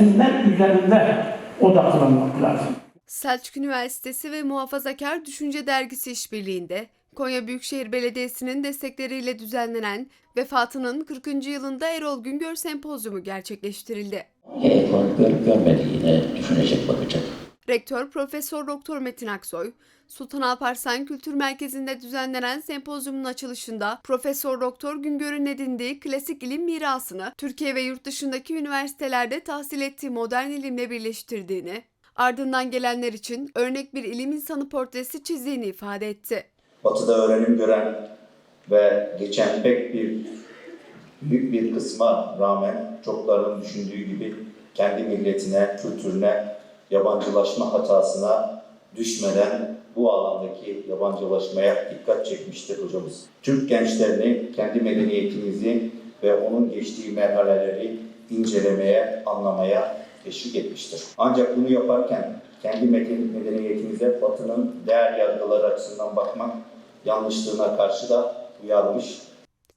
metinler üzerinde odaklanmak lazım. Selçuk Üniversitesi ve Muhafazakar Düşünce Dergisi işbirliğinde Konya Büyükşehir Belediyesi'nin destekleriyle düzenlenen vefatının 40. yılında Erol Güngör Sempozyumu gerçekleştirildi. Ekon görüp görmediğine düşünecek bakacak. Rektör Profesör Doktor Metin Aksoy, Sultan Alparslan Kültür Merkezi'nde düzenlenen sempozyumun açılışında Profesör Doktor Güngör'ün edindiği klasik ilim mirasını Türkiye ve yurt dışındaki üniversitelerde tahsil ettiği modern ilimle birleştirdiğini, ardından gelenler için örnek bir ilim insanı portresi çizdiğini ifade etti. Batı'da öğrenim gören ve geçen pek bir büyük bir kısma rağmen çoklarının düşündüğü gibi kendi milletine, kültürüne, yabancılaşma hatasına düşmeden bu alandaki yabancılaşmaya dikkat çekmiştir hocamız. Türk gençlerini kendi medeniyetimizi ve onun geçtiği merhaleleri incelemeye, anlamaya teşvik etmiştir. Ancak bunu yaparken kendi meden- medeniyetimize Batı'nın değer yargıları açısından bakmak yanlışlığına karşı da uyarmış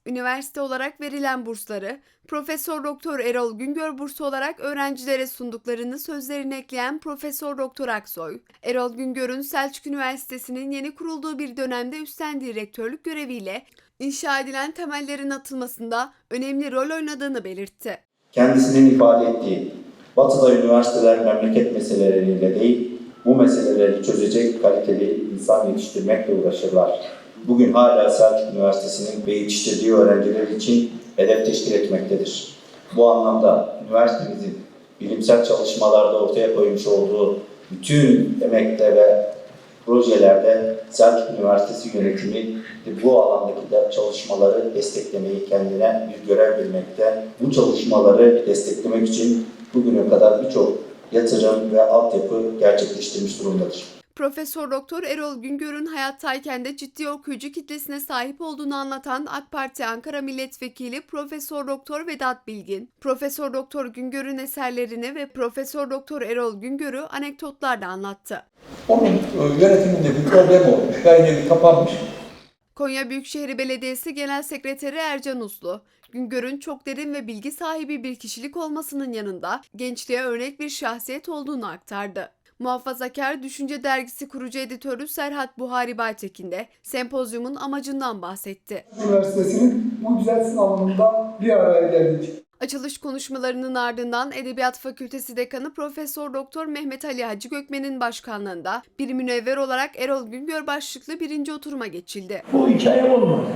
Üniversite olarak verilen bursları Profesör Doktor Erol Güngör bursu olarak öğrencilere sunduklarını sözlerine ekleyen Profesör Doktor Aksoy, Erol Güngör'ün Selçuk Üniversitesi'nin yeni kurulduğu bir dönemde üstlendiği rektörlük göreviyle inşa edilen temellerin atılmasında önemli rol oynadığını belirtti. kendisinin ifade ettiği Batı'da üniversiteler memleket meseleleriyle değil, bu meseleleri çözecek kaliteli insan yetiştirmekle uğraşırlar. Bugün hala Selçuk Üniversitesi'nin ve yetiştirdiği öğrenciler için hedef teşkil etmektedir. Bu anlamda üniversitemizin bilimsel çalışmalarda ortaya koymuş olduğu bütün emekle ve projelerde Selçuk Üniversitesi yönetimi bu alandaki de çalışmaları desteklemeyi kendine bir görev bilmekte. Bu çalışmaları desteklemek için bugüne kadar birçok yatırım ve altyapı gerçekleştirmiş durumdadır. Profesör Doktor Erol Güngör'ün hayattayken de ciddi okuyucu kitlesine sahip olduğunu anlatan AK Parti Ankara Milletvekili Profesör Doktor Vedat Bilgin, Profesör Doktor Güngör'ün eserlerini ve Profesör Doktor Erol Güngör'ü anekdotlarla anlattı. Onun e, yönetiminde bir problem olmuş, evi kapanmış. Konya Büyükşehir Belediyesi Genel Sekreteri Ercan Uslu, Güngör'ün çok derin ve bilgi sahibi bir kişilik olmasının yanında gençliğe örnek bir şahsiyet olduğunu aktardı. Muhafazakar Düşünce Dergisi kurucu editörü Serhat Buhari Baytekin de sempozyumun amacından bahsetti. Üniversitesi'nin bu güzel sınavında bir araya geldik. Açılış konuşmalarının ardından Edebiyat Fakültesi Dekanı Profesör Doktor Mehmet Ali Hacı Gökmen'in başkanlığında bir münevver olarak Erol Güngör başlıklı birinci oturuma geçildi. Bu hikaye olmadı.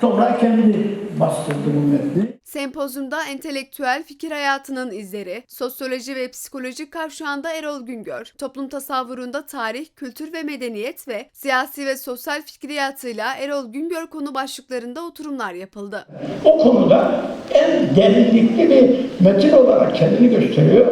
Sonra kendi bastırdı bu metni. Sempozyumda entelektüel fikir hayatının izleri, sosyoloji ve psikoloji kavşağında Erol Güngör, toplum tasavvurunda tarih, kültür ve medeniyet ve siyasi ve sosyal fikriyatıyla Erol Güngör konu başlıklarında oturumlar yapıldı. O konuda en derinlikli bir metin olarak kendini gösteriyor.